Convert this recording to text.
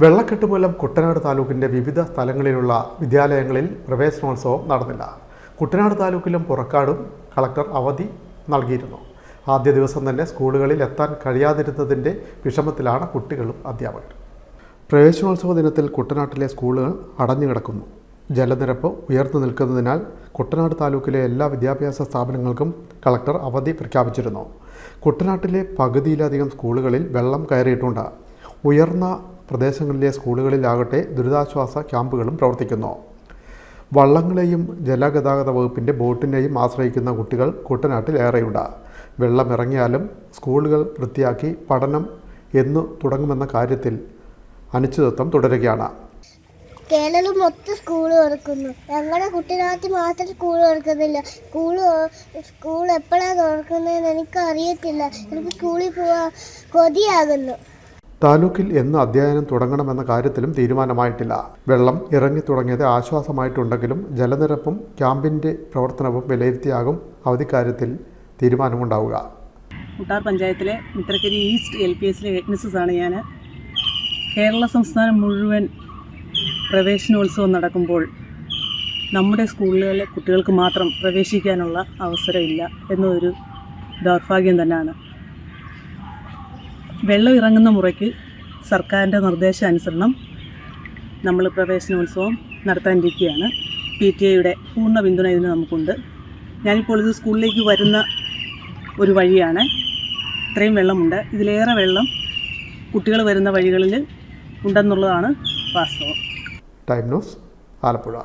വെള്ളക്കെട്ട് മൂലം കുട്ടനാട് താലൂക്കിന്റെ വിവിധ സ്ഥലങ്ങളിലുള്ള വിദ്യാലയങ്ങളിൽ പ്രവേശനോത്സവം നടന്നില്ല. കുട്ടനാട് താലൂക്കിലും പുറക്കാടും കളക്ടർ അവധി നൽകിയിരുന്നു. ആദ്യ ദിവസം തന്നെ സ്കൂളുകളിൽ എത്താൻ കഴിയാതിരുന്നതിന്റെ വിഷമത്തിലാണ് കുട്ടികളും അധ്യാപകരും. പ്രവേശനോത്സവ ദിനത്തിൽ കുട്ടനാട്ടിലെ സ്കൂളുകൾ അടഞ്ഞുകിടക്കുന്നു. ജലനിരപ്പ് ഉയർന്നു നിൽക്കുന്നതിനാൽ കുട്ടനാട് താലൂക്കിലെ എല്ലാ വിദ്യാഭ്യാസ സ്ഥാപനങ്ങൾക്കും കളക്ടർ അവധി പ്രഖ്യാപിച്ചിരുന്നു. കുട്ടനാട്ടിലെ പകുതിയിലധികം സ്കൂളുകളിൽ വെള്ളം കയറിയിട്ടുണ്ട്. ഉയർന്ന പ്രദേശങ്ങളിലെ സ്കൂളുകളിലാകട്ടെ ദുരിതാശ്വാസ ക്യാമ്പുകളും പ്രവർത്തിക്കുന്നു. വള്ളങ്ങളെയും ജലഗതാഗത വകുപ്പിന്റെ ബോട്ടിനെയും ആശ്രയിക്കുന്ന കുട്ടികൾ കുട്ടനാട്ടിൽ ഏറെയുണ്ട്. വെള്ളം ഇറങ്ങിയാലും സ്കൂളുകൾ വൃത്തിയാക്കി പഠനം എന്നു തുടങ്ങുമെന്ന കാര്യത്തിൽ അനിശ്ചിതത്വം തുടരുകയാണ്. കേരളം മൊത്തം സ്കൂൾ തുറക്കുന്നു. ഞങ്ങളുടെ കുട്ടനാട്ടിൽ മാത്രം സ്കൂൾ തുറക്കുന്നില്ല. സ്കൂൾ സ്കൂൾ എപ്പോഴാണ് തുറക്കുന്നതെന്ന് എനിക്ക് അറിയത്തില്ല എനിക്ക് സ്കൂളിൽ പോവാൻ കൊതിയാകുന്നു. താലൂക്കിൽ എന്ന് അധ്യയനം തുടങ്ങണമെന്ന കാര്യത്തിലും തീരുമാനമായിട്ടില്ല. വെള്ളം ഇറങ്ങി തുടങ്ങിയത് ആശ്വാസമായിട്ടുണ്ടെങ്കിലും ജലനിരപ്പും ക്യാമ്പിന്റെ പ്രവർത്തനവും വിലയിരുത്തിയാകും അവധിക്കാര്യത്തിൽ തീരുമാനമുണ്ടാവുക. മുട്ടാർ പഞ്ചായത്തിലെ മിത്രക്കരി ഈസ്റ്റ് എൽ പി എസിലെ മിസ്സസാണ് ഞാൻ. കേരള സംസ്ഥാനം മുഴുവൻ പ്രവേശനോത്സവം നടക്കുമ്പോൾ നമ്മുടെ സ്കൂളുകളിലെ കുട്ടികൾക്ക് മാത്രം പ്രവേശിക്കാനുള്ള അവസരമില്ല എന്നൊരു ദൗർഭാഗ്യം തന്നെയാണ്. വെള്ളം ഇറങ്ങുന്ന മുറയ്ക്ക് സർക്കാരിന്റെ നിർദ്ദേശാനുസരണം നമ്മൾ പ്രവേശനോത്സവം നടത്താനിരിക്കുകയാണ്. പി ടി എയുടെ പൂർണ പിന്തുണ ഇതിന് നമുക്കുണ്ട്. ഞാനിപ്പോൾ ഇത് സ്കൂളിലേക്ക് വരുന്ന ഒരു വഴിയാണ്. ഇത്രയും വെള്ളമുണ്ട്. ഇതിലേറെ വെള്ളം കുട്ടികൾ വരുന്ന വഴികളിൽ ഉണ്ടെന്നുള്ളതാണ് വാസ്തവം. Time news Alappuzha.